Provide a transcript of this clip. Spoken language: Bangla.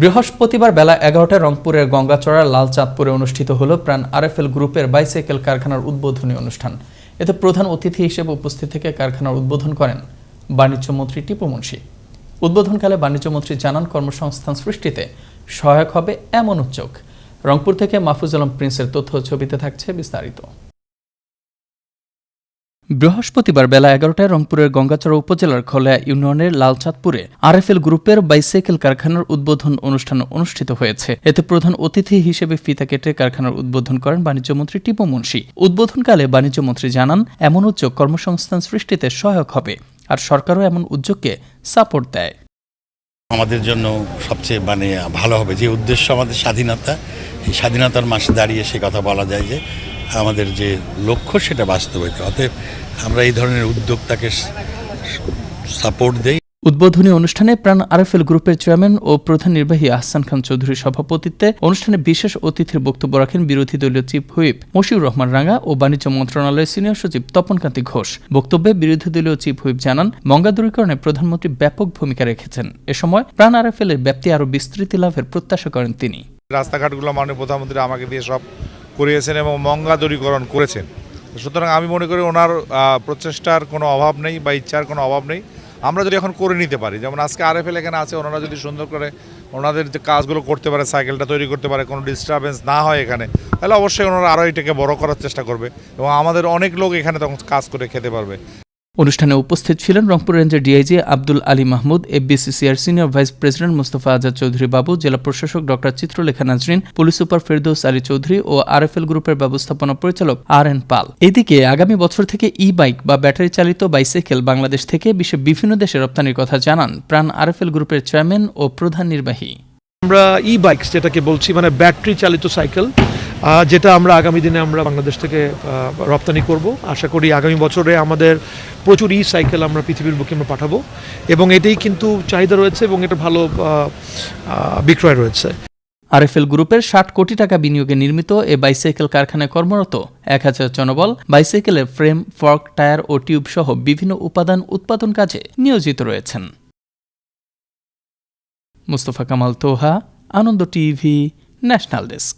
বৃহস্পতিবার বেলা এগারোটায় রংপুরের গঙ্গাচড়ার লালচাঁদপুরে অনুষ্ঠিত হল প্রাণ আরএফএল গ্রুপের বাইসাইকেল কারখানার উদ্বোধনী অনুষ্ঠান। এতে প্রধান অতিথি হিসেবে উপস্থিত থেকে কারখানার উদ্বোধন করেন বাণিজ্য মন্ত্রী টিপু মুন্সি। উদ্বোধনকালে বাণিজ্য মন্ত্রী জানান, কর্মসংস্থান সৃষ্টিতে সহায়ক হবে এমন উদ্যোগ। রংপুর থেকে মাহফুজ আলম প্রিন্সের তথ্য ছবিতে থাকছে বিস্তারিত। বৃহস্পতিবার বেলা এগারোটায় রংপুরের গঙ্গাচড়া উপজেলার খোলা ইউনিয়নের লালচাঁদপুরে আরএফএল গ্রুপের বাইসাইকেল কারখানার উদ্বোধন অনুষ্ঠান অনুষ্ঠিত হয়েছে। এতে প্রধান অতিথি হিসেবে ফিতা কেটে কারখানার উদ্বোধন করেন বাণিজ্যমন্ত্রী টিপু মুন্সি। উদ্বোধনকালে বাণিজ্যমন্ত্রী জানান, এমন উদ্যোগ কর্মসংস্থান সৃষ্টিতে সহায়ক হবে, আর সরকারও এমন উদ্যোগকে সাপোর্ট দেয়। আমাদের জন্য সবচেয়ে মানে ভালো হবে, যে উদ্দেশ্য আমাদের স্বাধীনতা, এই স্বাধীনতার মাসে দাঁড়িয়ে সে কথা বলা যায় যে আমাদের যে লক্ষ্য সেটা বাস্তবায়িত। অতএব আমরা এই ধরনের উদ্যোক্তাকে সাপোর্ট দেই। উদ্বোধনী অনুষ্ঠানে প্রাণ আরএফএল গ্রুপের চেয়ারম্যান ও প্রধান নির্বাহী আহসান খান চৌধুরীর সভাপতিত্বে অনুষ্ঠানে বিশেষ অতিথির বক্তব্য রাখেন বিরোধী দলীয় চিফ হুইপ মশিউর রহমান রাঙ্গা ও বাণিজ্য মন্ত্রণালয়ের সিনিয়র সচিব তপনকান্তি ঘোষ। বক্তব্যে বিরোধী দলীয় চিফ হুইপ জানান মঙ্গা দূরীকরণে প্রধানমন্ত্রী ব্যাপক ভূমিকা রেখেছেন। এ সময় প্রাণ আরএফএল এর ব্যাপ্তি আরও বিস্তৃতি লাভের প্রত্যাশা করেন তিনি। রাস্তাঘাটগুলো মাননীয় প্রধানমন্ত্রী আমাকে দিয়ে সব করিয়েছেন এবং মঙ্গা দূরীকরণ করেছেন সুতরাং আমি মনে করি ওনার প্রচেষ্টার কোনো অভাব নেই বা ইচ্ছার কোনো অভাব নেই। আমরা যদি এখন করে নিতে পারি, যেমন আজকে আর এফ আরএফএল এখানে আছে, ওনারা যদি সুন্দর করে ওনাদের যে কাজগুলো করতে পারে, সাইকেলটা তৈরি করতে পারে, কোনো ডিস্টারবেন্স না হয় এখানে, তাহলে অবশ্যই ওনারা আরও এটাকে বড় করার চেষ্টা করবে এবং আমাদের অনেক লোক এখানে তখন কাজ করে খেতে পারবে। অনুষ্ঠানে উপস্থিত ছিলেন রংপুর রেঞ্জের DIG Abdul Ali Mahmud, FBCCI senior vice president Mustafa Azad Chowdhury Babu, জেলা প্রশাসক doctor Chitralekha Nazrin, police super Ferdous Ali Chowdhury ও আরএফএল গ্রুপের ব্যবস্থাপনা পরিচালক আর এন পাল। এদিকে আগামী বছর থেকে ই বাইক বা ব্যাটারি চালিত বাইসাইকেল বাংলাদেশ থেকে বিশ্বের বিভিন্ন দেশে রপ্তানির কথা জানান প্রাণ আরএফএল গ্রুপের চেয়ারম্যান ও প্রধান নির্বাহী। আমরা ই বাইক যেটাকে বলছি মানে ব্যাটারি চালিত সাইকেল যেটা আমরা আগামী দিনে আমরা বাংলাদেশ থেকে রপ্তানি করব। আশা করি আগামী বছরে আমাদের প্রচুর ই সাইকেল আমরা পৃথিবীর বুকে আমরা পাঠাবো। এবং এটাই কিন্তু চাহিদা রয়েছে এবং এটা ভালো বিক্রয় রয়েছে। আরএফএল গ্রুপের ষাট কোটি টাকা বিনিয়োগে নির্মিত এ বাইসাইকেল কারখানায় কর্মরত এক হাজার জনবল বাইসাইকেলের ফ্রেম, ফর্ক, টায়ার ও টিউব সহ বিভিন্ন উপাদান উৎপাদন কাজে নিয়োজিত রয়েছেন। Mustafa Kamal Toha, Ananda TV, national desk.